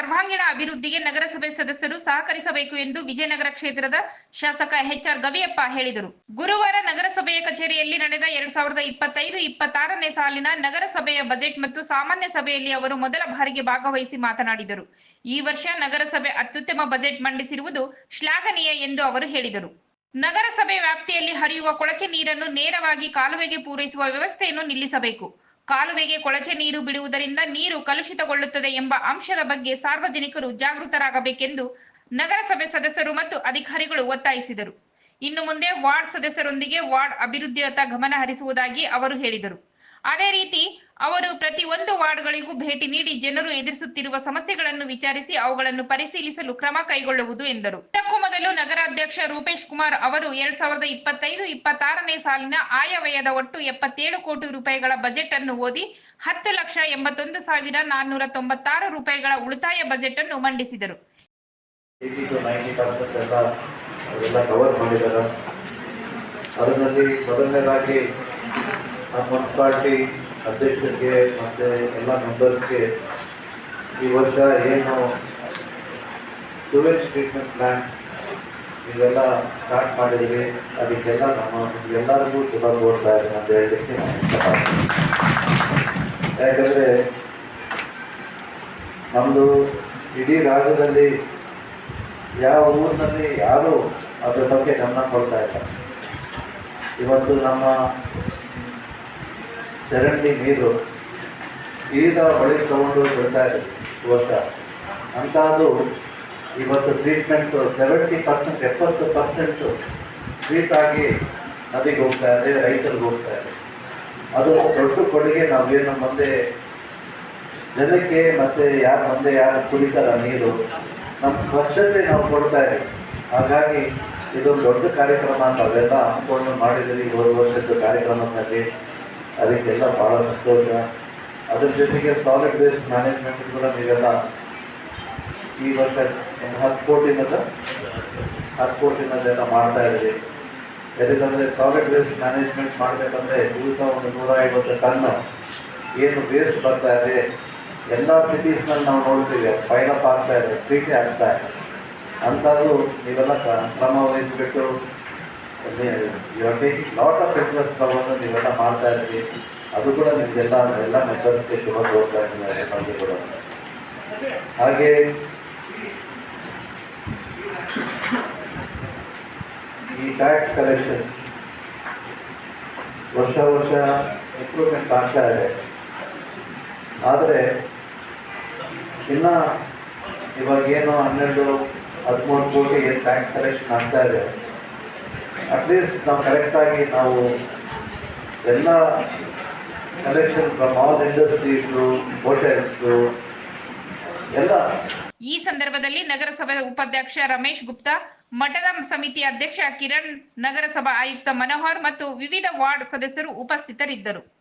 ಸರ್ವಾಂಗೀಣ ಅಭಿವೃದ್ಧಿಗೆ ನಗರಸಭೆ ಸದಸ್ಯರು ಸಹಕರಿಸಬೇಕು ಎಂದು ವಿಜಯನಗರ ಕ್ಷೇತ್ರದ ಶಾಸಕ ಎಚ್ಆರ್ ಗವಿಯಪ್ಪ ಹೇಳಿದರು. ಗುರುವಾರ ನಗರಸಭೆಯ ಕಚೇರಿಯಲ್ಲಿ ನಡೆದ ಎರಡ್ ಸಾವಿರದ ಇಪ್ಪತ್ತೈದು, ಇಪ್ಪತ್ತಾರನೇ ಸಾಲಿನ ನಗರಸಭೆಯ ಬಜೆಟ್ ಮತ್ತು ಸಾಮಾನ್ಯ ಸಭೆಯಲ್ಲಿ ಅವರು ಮೊದಲ ಬಾರಿಗೆ ಭಾಗವಹಿಸಿ ಮಾತನಾಡಿದರು. ಈ ವರ್ಷ ನಗರಸಭೆ ಅತ್ಯುತ್ತಮ ಬಜೆಟ್ ಮಂಡಿಸಿರುವುದು ಶ್ಲಾಘನೀಯ ಎಂದು ಅವರು ಹೇಳಿದರು. ನಗರಸಭೆ ವ್ಯಾಪ್ತಿಯಲ್ಲಿ ಹರಿಯುವ ಕೊಳಚೆ ನೀರನ್ನು ನೇರವಾಗಿ ಕಾಲುವೆಗೆ ಪೂರೈಸುವ ವ್ಯವಸ್ಥೆಯನ್ನು ನಿಲ್ಲಿಸಬೇಕು. ಕಾಲುವೆಗೆ ಕೊಳಚೆ ನೀರು ಬಿಡುವುದರಿಂದ ನೀರು ಕಲುಷಿತಗೊಳ್ಳುತ್ತದೆ ಎಂಬ ಅಂಶದ ಬಗ್ಗೆ ಸಾರ್ವಜನಿಕರು ಜಾಗೃತರಾಗಬೇಕೆಂದು ನಗರಸಭೆ ಸದಸ್ಯರು ಮತ್ತು ಅಧಿಕಾರಿಗಳು ಒತ್ತಾಯಿಸಿದರು. ಇನ್ನು ಮುಂದೆ ವಾರ್ಡ್ ಸದಸ್ಯರೊಂದಿಗೆ ವಾರ್ಡ್ ಅಭಿವೃದ್ಧಿಯತ್ತ ಗಮನ ಹರಿಸುವುದಾಗಿ ಅವರು ಹೇಳಿದರು. ಅದೇ ರೀತಿ ಅವರು ಪ್ರತಿ ಒಂದು ವಾರ್ಡ್ಗಳಿಗೂ ಭೇಟಿ ನೀಡಿ ಜನರು ಎದುರಿಸುತ್ತಿರುವ ಸಮಸ್ಯೆಗಳನ್ನು ವಿಚಾರಿಸಿ ಅವುಗಳನ್ನು ಪರಿಶೀಲಿಸಲು ಕ್ರಮ ಕೈಗೊಳ್ಳುವುದು ಎಂದರು. ಇದಕ್ಕೂ ಮೊದಲು ನಗರಾಧ್ಯಕ್ಷ ರೂಪೇಶ್ ಕುಮಾರ್ ಅವರು ಎರಡ್ ಸಾವಿರದ ಇಪ್ಪತ್ತೈದು, ಇಪ್ಪತ್ತಾರನೇ ಸಾಲಿನ ಆಯವ್ಯಯದ ಒಟ್ಟು ಎಪ್ಪತ್ತೇಳು ಕೋಟಿ ರೂಪಾಯಿಗಳ ಬಜೆಟ್ ಅನ್ನು ಓದಿ ಹತ್ತು ಲಕ್ಷ ಎಂಬತ್ತೊಂದು ಸಾವಿರ ನಾನ್ನೂರ ತೊಂಬತ್ತಾರು ರೂಪಾಯಿಗಳ ಉಳಿತಾಯ ಬಜೆಟ್ ಅನ್ನು ಮಂಡಿಸಿದರು ನಮ್ಮ ಮುನ್ಸಿಪಾಲ್ಟಿ ಅಧ್ಯಕ್ಷರಿಗೆ ಮತ್ತು ಎಲ್ಲ ಮೆಂಬರ್ಸ್ಗೆ ಈ ವರ್ಷ ಏನು ಸುವೇಜ್ ಟ್ರೀಟ್ಮೆಂಟ್ ಪ್ಲ್ಯಾಂಟ್ ಇವೆಲ್ಲ ಸ್ಟಾರ್ಟ್ ಮಾಡಿದ್ವಿ. ಅದಕ್ಕೆಲ್ಲ ನಮ್ಮ ಎಲ್ಲರಿಗೂ ಶುಭ ಕೋರ್ತಾ ಇದೆ ಅಂತ ಹೇಳಲಿಕ್ಕೆ ಯಾಕಂದರೆ ನಮ್ಮದು ಇಡೀ ರಾಜ್ಯದಲ್ಲಿ ಯಾವ ಊರಿನಲ್ಲಿ ಯಾರೂ ಅದರ ಬಗ್ಗೆ ಗಮನ ಕೊಡ್ತಾ ಇಲ್ಲ. ಇವತ್ತು ನಮ್ಮ ಚರಂಡಿ ನೀರು ಈಗ ಹೊಳೆಗೆ ತಗೊಂಡು ಬರ್ತಾ ಇದೆ ವರ್ಷ. ಅಂಥದ್ದು ಇವತ್ತು ಟ್ರೀಟ್ಮೆಂಟು ಸೆವೆಂಟಿ ಪರ್ಸೆಂಟ್ ಎಪ್ಪತ್ತು ಪರ್ಸೆಂಟು ಟ್ರೀಟ್ ಆಗಿ ನದಿಗೆ ಹೋಗ್ತಾ ಇದೆ, ರೈತರಿಗೆ ಹೋಗ್ತಾ ಇದೆ. ಅದು ದೊಡ್ಡ ಕೊಡುಗೆ, ನಾವೇನು ಮುಂದೆ ಜನಕ್ಕೆ ಮತ್ತು ಯಾರು ಮುಂದೆ ಯಾರು ಕುಡಿತಾರ ನೀರು ನಮ್ಮ ಸ್ವಚ್ಛತೆ ನಾವು ಕೊಡ್ತಾ ಇದೆ. ಹಾಗಾಗಿ ಇದೊಂದು ದೊಡ್ಡ ಕಾರ್ಯಕ್ರಮ ಅಂತ ಅವೆಲ್ಲ ಹಮ್ಮಿಕೊಂಡು ಮಾಡಿದ್ದೀವಿ. ಒಂದು ವರ್ಷದ ಕಾರ್ಯಕ್ರಮದಲ್ಲಿ ಅದಕ್ಕೆಲ್ಲ ಭಾಳ ಸಂತೋಷ. ಅದ್ರ ಜೊತೆಗೆ ಸಾಲಿಡ್ ವೇಸ್ಟ್ ಮ್ಯಾನೇಜ್ಮೆಂಟ್ ಕೂಡ ನೀವೆಲ್ಲ ಈ ವರ್ಷ ಒಂದು ಹತ್ತು ಕೋಟಿನದ ಹತ್ತು ಕೋಟಿನದೆಲ್ಲ ಮಾಡ್ತಾ ಇದ್ದೀವಿ ಯಾಕಂದರೆ ಸಾಲಿಡ್ ವೇಸ್ಟ್ ಮ್ಯಾನೇಜ್ಮೆಂಟ್ ಮಾಡಬೇಕಂದ್ರೆ ದಿವಸ ಒಂದು ನೂರ ಐವತ್ತು ಟನ್ ಏನು ವೇಸ್ಟ್ ಬರ್ತಾ ಇದೆ. ಎಲ್ಲ ಸಿಟೀಸ್ನಲ್ಲಿ ನಾವು ನೋಡ್ತೀವಿ, ಪೈಲಪ್ ಆಗ್ತಾ ಇದೆ ಟ್ರೀಟೆ ಆಗ್ತಾ ಇದೆ. ಅಂಥದ್ದು ನೀವೆಲ್ಲ ಕ- ಟೇಕಿಂಗ್ ಲಾಟ್ ಆಫ್ ಇಂಟ್ರೆಸ್ಟ್ ತಗೊಂಡು ನೀವೆಲ್ಲ ಮಾಡ್ತಾ ಇದ್ದೀವಿ ಅದು ಕೂಡ ನಿಮಗೆಲ್ಲ ಎಲ್ಲ ಮೆಂಬರ್ಸ್ಗೆ ಶುಭ ಕೋರ್ತಾ ಇದ್ದೀನಿ ಬಗ್ಗೆ ಕೂಡ. ಹಾಗೆ ಈ ಟ್ಯಾಕ್ಸ್ ಕಲೆಕ್ಷನ್ ವರ್ಷ ವರ್ಷ ಇಂಪ್ರೂವ್ಮೆಂಟ್ ಆಗ್ತಾ ಇದೆ. ಆದರೆ ಇನ್ನ ಇವಾಗ ಏನು ಹನ್ನೆರಡು, ಹದಿಮೂರು ಕೋಟಿ ಟ್ಯಾಕ್ಸ್ ಕಲೆಕ್ಷನ್ ಆಗ್ತಾ ಇದೆ. ಅಟ್ಲೀಸ್ಟ್ ನಾವು ಕರೆಕ್ಟಾಗಿ ನಾವು ಎಲ್ಲ collection from all industries hotels ಎಲ್ಲ. ಈ ಸಂದರ್ಭದಲ್ಲಿ ನಗರಸಭೆ ಉಪಾಧ್ಯಕ್ಷ ರಮೇಶ್ ಗುಪ್ತಾ, ಮಠದ ಸಮಿತಿ ಅಧ್ಯಕ್ಷ ಕಿರಣ್, ನಗರಸಭಾ ಆಯುಕ್ತ ಮನೋಹರ್ ಮತ್ತು ವಿವಿಧ ವಾರ್ಡ್ ಸದಸ್ಯರು ಉಪಸ್ಥಿತರಿದ್ದರು.